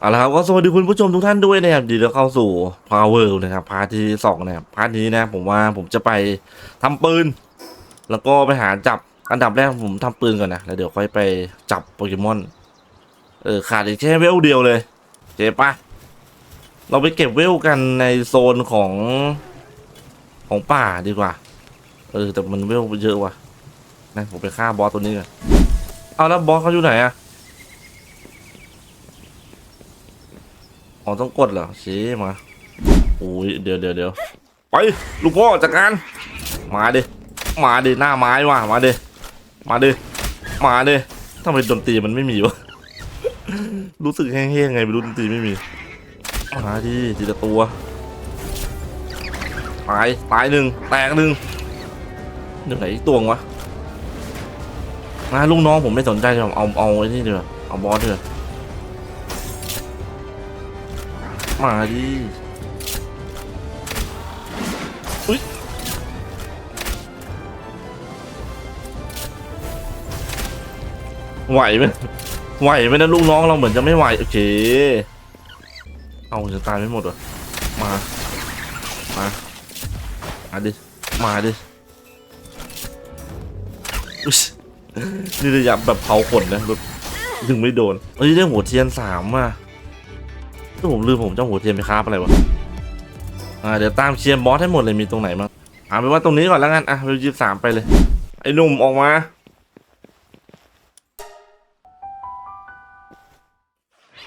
เอาละครับก็สวัสดีคุณผู้ชมทุกท่านด้วยนะครับดีแล้วเข้าสู่ Power นะครับพาร์ทที่สองนะครับพาร์ทนี้นะ ผมว่าผมจะไปทำปืน แล้วก็ไปหาจับอันดับแรกผมทำปืนก่อนนะแล้วเดี๋ยวค่อยไปจับโปเกมอนเออขาดอีกแค่เวลเดียวเลยเจ๊ปะเราไปเก็บเวลกันในโซนของของป่าดีกว่า เออแต่มันเวลเยอะว่ะนะผมไปฆ่าบอสตัวนี้ก่อนเอาแล้วบอสเขาอยู่ไหนอะ อต้องกดเหรอชี้มาโอ้ยเดี๋ยวเดี๋ยวเดี๋ยวไปลูกพ่อจัดการมาดิมาดิหน้าไม้ว่ะมาดิมาดิมาดิทำไมดนตรีมันไม่มีวะรู้สึกแห้งๆไงไม่รู้ดนตรีไม่มีมาดิทีละตัวตายตายหนึ่งแตกหนึ่งเดี๋ยวไหนตัววะมาลูกน้องผมไม่สนใจหรอกเอาเอาไอ้นี่ดีกว่าเอาบอสดีกว่า มาดิอุ้ยไหวไหมไหวไหมนะลูกน้องเราเหมือนจะไม่ไหวโอเค เอาจะตายไม่หมดเหรอมา มามาดิ มาดิอุ๊ยนี่ระยะแบบเผาขนนะแบบถึงไม่โดนเอ้ยได้หัวเทียนสามอะ ถ้าผมลืมผมจะเอาหัวเทียนไปคราบอะไรวะอ่าเดี๋ยวตามเชียร์บอสให้หมดเลยมีตรงไหนบ้างอ่าไปว่าตรงนี้ก่อนแล้วกันอะเวลยี่สามไปเลย ไอ้หนุ่มออกมา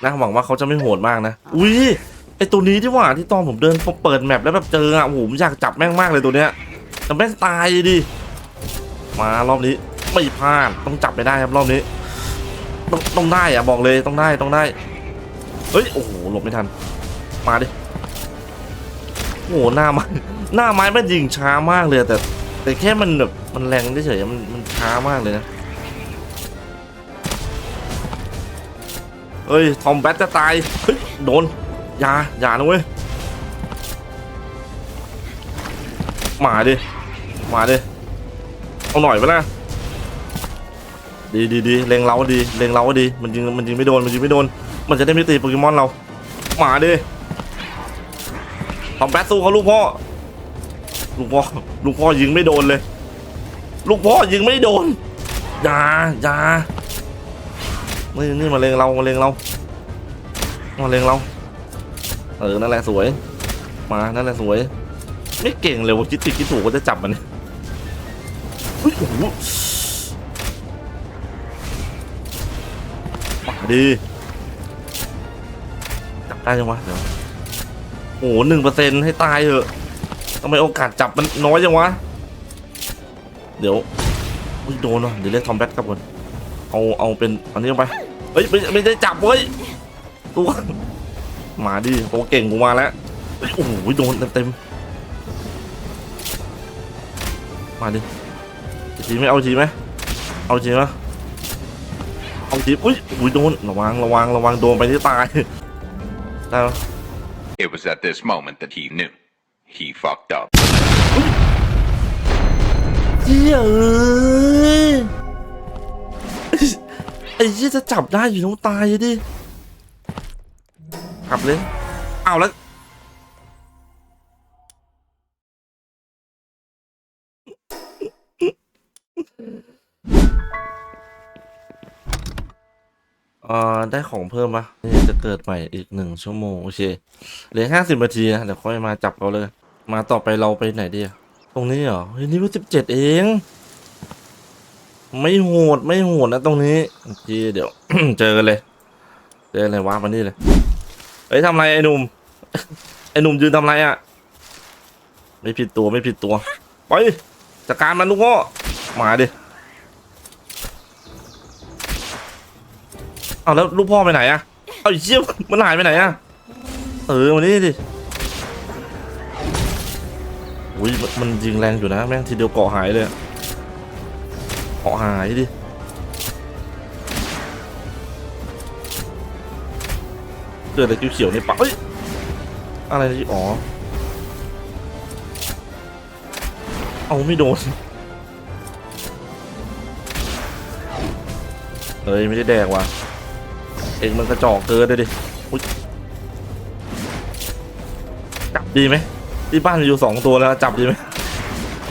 นะหวังว่าเขาจะไม่โหดมากนะ อุ้ยไอตัวนี้ที่ว่าที่ตอนผมเดินพอเปิดแมปแล้วแบบเจออะโอ้โหผมอยากจับแม่งมากเลยตัวเนี้ยแต่แม่งตายดิมารอบนี้ไม่พลาดต้องจับไปได้ครับรอบนี้ ต้องต้องได้อะบอกเลยต้องได้ต้องได้ เฮ้ย โอ้โห หลบไม่ทัน มาดิ โอ้โห หน้าไม้หน้าไม้มันยิงช้ามากเลย แต่ แต่แค่มันแบบ มันแรงเฉยๆมัน มันช้ามากเลยนะ เฮ้ย ทอมแบทจะตาย เฮ้ย โดน อย่า อย่านะเว้ย มาดิ มาดิ เอาหน่อยไปนะดีดีดีเล็งเราดีเล็งเราดี มันยิง มันยิงไม่โดน มันยิงไม่โดน มันจะได้ไม่ตีโปเกมอนเรามาดิทอมแบทสู้เขาลูกพ่อ ลูกพ่อ ลูกพ่อยิงไม่โดนเลย ลูกพ่อยิงไม่โดนอย่าอย่านี่นี่มาเลงเรามาเลงเรามาเลงเราเออนั่นแหละสวย มานั่นแหละสวย ไม่เก่งเลยว่าคิดผิดคิดถูกก็จะจับมันเนี่ยเฮ้ยโอ้โหมาดี จับได้ยังวะเดี๋ยวโอ้โหหนึ่งเปอร์เซ็นให้ตายเถอะทำไมโอกาสจับมันน้อยจังวะ เดี๋ยวอุ๊ยโดนว่ะเดี๋ยวเรียกทอมแบทกลับก่อนเอาเอาเป็นอันนี้ลงไปเฮ้ยไม่ไม่ได้จับเว้ยตัวมาดิตัวเก่งกูมาแล้วเฮ้ยโอ้โหโดนเต็มๆมาดิเอาทีไหมเอาทีไหมเอาทีไหมเอาทีอุ้ยอุ้ยโดนระวังระวังระวังโดนไปที่ตาย ได้ปะ It was at this moment that he knew. He fucked up. เฮ้ยเอ้ยไอ้เหี้ยจะจับได้อยู่ต้องตายดิขับเลยเอาแล้ว เอ่อได้ของเพิ่มปะนี่จะเกิดใหม่อีกหนึ่งชั่วโมงโอเคเหลือห้าสิบนาทีนะเดี๋ยวค่อยมาจับเราเลย มาต่อไปเราไปไหนดีอะตรงนี้เหรอเฮ้ยนี่ว่าสิบเจ็ดเอง ไม่โหดไม่โหดนะตรงนี้โอเคเดี๋ยว เจอกันเลยเจออะไรวะมานี่เลยเฮ้ยทำไรไอ้หนุ่มไอ้หนุ่มยืนทำไรอะไม่ผิดตัวไม่ผิดตัวไปจัดการมันลูกพ่อมาดิ อาแล้วลูกพ่อไปไหนอะเอาไอ้เชี่ยมันหายไปไหนอะเออมานี่ดิอุ้ยมันมันยิงแรงอยู่นะแม่งทีเดียวเกาะหายเลยอะเกาะหายดิเกิดอะไรเขียวๆในปากเอ้ยอะไรนี่อ๋อเอาไม่โดนเฮ้ยไม่ได้แดกว่ะ เองมันกระจอกเกินเลยดิจับดีไหมที่บ้านอยู่สองตัวแล้วจับดีไหม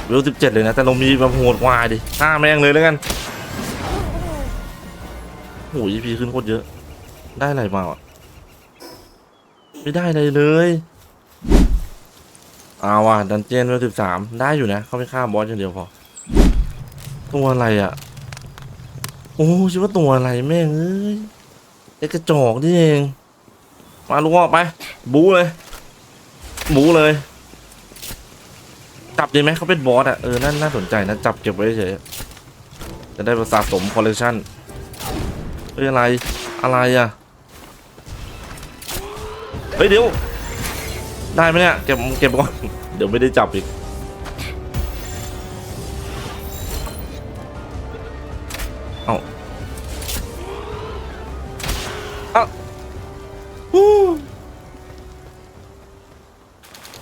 เวลสิบเจ็ดเลยนะ แต่เรามีแบบโหดว่าดิฆ่าแม่งเลยแล้วกันโอ้ยพีขึ้นโคตรเยอะ ได้อะไรมาอะไม่ได้อะไรเลยเอาว่ะดันเจียนเวลสิบสามได้อยู่นะ เขาไม่ฆ่าบอสอย่างเดียวพอ ตัวอะไรอะ โอ้คิว่าตัวอะไรแม่งเอ้ย ไอ้กระจอกนี่เองมาลูกออกไป บูเลย บูเลย จับดีไหมเขาเป็นบอสอะ เออ นั่นน่าสนใจนะ จับเก็บไว้เฉย จะได้มาสะสมคอลเลคชันเฮ้ยอะไร อะไรอะ เฮ้ยเดี๋ยว ได้ไหมเนี่ย เก็บ เก็บก่อน เดี๋ยวไม่ได้จับอีก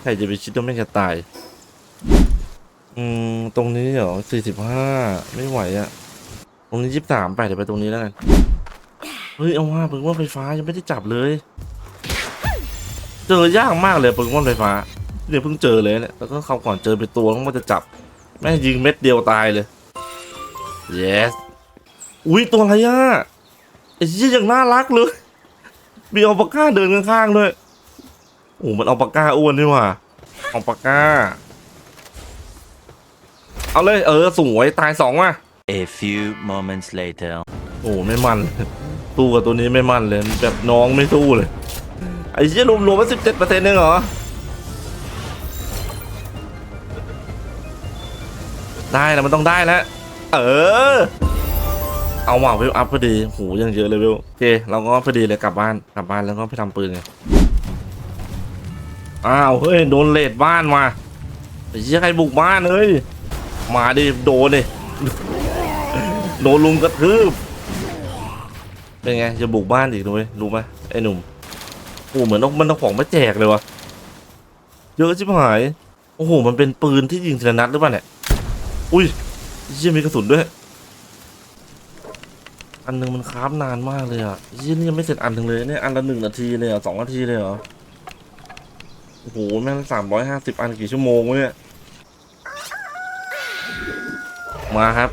ใครจะไปคิดว่าไม่งจะตาย อืม ตรงนี้เหรอสี่สิบห้าไม่ไหวอะตรงนี้ยี่สิบสามไปเดี๋ยวไปตรงนี้แล้วกัน เฮ้ย เอาว่าเพิ่งว่าไฟฟ้ายังไม่ได้จับเลย เจอยากมากเลยเพิ่งว่าไฟฟ้าเนี่ยวเพิ่งเจอเลยเนี่ยแล้วก็เขาก่อนเจอไปตัวต้องว่าจะจับ แม่ยิงเม็ดเดียวตายเลย yes อุ้ยตัวอะไรอะไอ้ยี่ยังน่ารักเลย มีอัลปาก้าเดินข้างๆด้วย โอ้มันอัลปาก้าอ้วนนี่หว่าอัลปาก้าเอาเลยเออสวยตายสองว่ะ A few moments later. โอ้ไม่มันสู้กับตัวนี้ไม่มันเลยแบบน้องไม่สู้เลย ไอ้เชี่ยรวมรวมมาสิบเจ็ดเปอร์เซ็นต์เองเหรอ ได้แล้วมันต้องได้แล้ว เออ เอาว่ะเวลอัพพอดีโหยังเยอะเลยเวลโอเค เราก็พอดีเลยกลับบ้าน กลับบ้านแล้วก็ไปทำปืนไง อ้าวเฮ้ยโดนเลดบ้านมาไอ้เชี่ยใครบุกบ้านเอ้ยมาดิโดนดิโดนลุงกระทืบเป็นไงจะบุกบ้านอีกด้วยรู้ไหมไอ้หนุ่มโอ้เหมือนมันต้องของมาแจกเลยวะเยอะชิบหายโอ้โหมันเป็นปืนที่ยิงทีละนัดหรือเปล่าเนี่ยอุ้ยเยี่ยมีกระสุนด้วย อันหนึงมันคราฟนานมากเลยอะเยี่ยนี่ยังไม่เสร็จอันหนึ่งเลยเนี่ยอันละหนึ่งนาทีเลยหรอะสองนาทีเลยเหรอ โอ้โหแม่งสามร้อยห้าสิบอันกี่ชั่วโมงวะเนี่ยมาครับ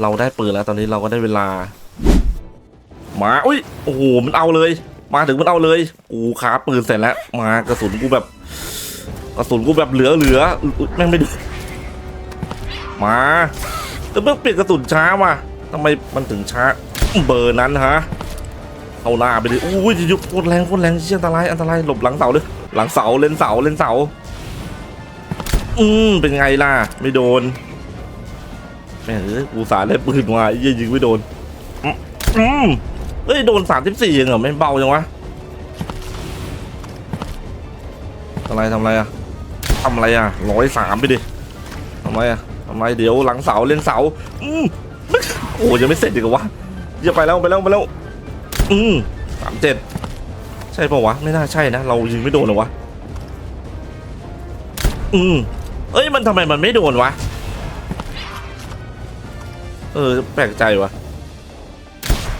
เราได้ปืนแล้วตอนนี้เราก็ได้เวลา มาอุ้ยโอ้โหมันเอาเลย มาถึงมันเอาเลย กูคาปืนเสร็จแล้ว มากระสุนกูแบบกระสุนกูแบบเหลือเหลือแม่งไม่ดูมาแต่เมื่อเปลี่ยนกระสุนช้าว่ะทำไมมันถึงช้าเบอร์นั้นฮะ เอาหน้าไปดิอุ้ยยุบโคตรแรงโคตรแรงเชี่ยอันตรายอันตรายหลบหลังเสาเลยหลังเสาเล่นเสาเล่นเสา อืมเป็นไงล่ะ ไม่โดนแม่เอ้ยกูสาได้ปืนมาเหี้ยยิงไม่โดนอืมเอ้ยโดนสามสิบสี่เองเหรอไม่เบาจังวะทำอะไรทำไรอะทำไรอะร้อยสามไปดิทำไมอะทำไมเดี๋ยวหลังเสาเล่นเสาอืมโอ้ยังไม่เสร็จอีกเหรอวะอย่าไปแล้วไปแล้วไปแล้ว อืมสามเจ็ดใช่ปะวะ ไม่น่าใช่นะ เรายิงไม่โดนหรอวะ อืมเอ้ย มันทำไมมันไม่โดนวะ เออ แปลกใจวะ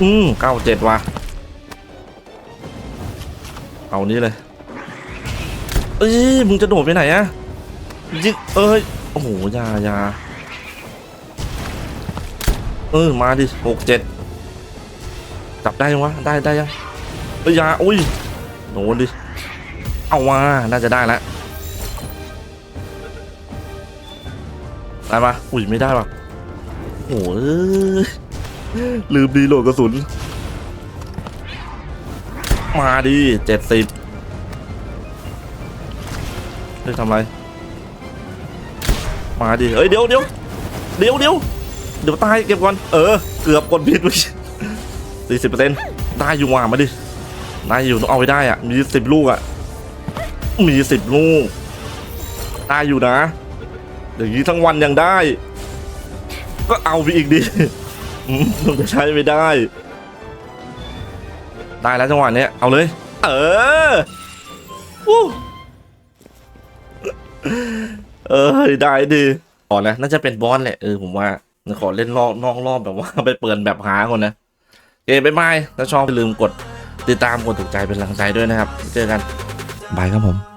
อืมเก้าเจ็ดวะเอานี้เลย เอ้ย มึงจะโดดไปไหนอะยิงเอ้ย โอ้โหยายาเออ มาดิหกเจ็ด จับได้ยังวะ ได้ได้ยังเอ้ยยาอุ้ยโดนดิ เอามาน่าจะได้แล้วได้ปะอุ้ยไม่ได้ปะโอ้ยลืมดีโหลดกระสุน มาดิเจ็ดสิบเฮ้ยทำไร มาดิเฮ้ยเดี๋ยวเดี๋ยวเดี๋ยวเดี๋ยวเดี๋ยวตายเก็บก่อน เออ เกือบกดผิดไป สี่สิบเปอร์เซ็นต์ได้อยู่ว่ะมาดิได้อยู่ต้องเอาไปได้อะ มีสิบลูกอะ มีสิบลูก ได้อยู่นะอย่างนี้ทั้งวันยังได้ ก็เอาไปอีกดิอืมมันจะใช้ไม่ได้ ได้แล้วจังหวะเนี้ยเอาเลย เออเออได้ดิอ๋อนะน่าจะเป็นบอสแหละเออผมว่าขอเล่นรอบนอกรอบแบบว่าไปเปิดแบบหาก่อนนะ เคบ๊ายบายถ้าชอบอย่าลืมกดติดตามกดถูกใจเป็นกำลังใจด้วยนะครับ เจอกันบายครับผม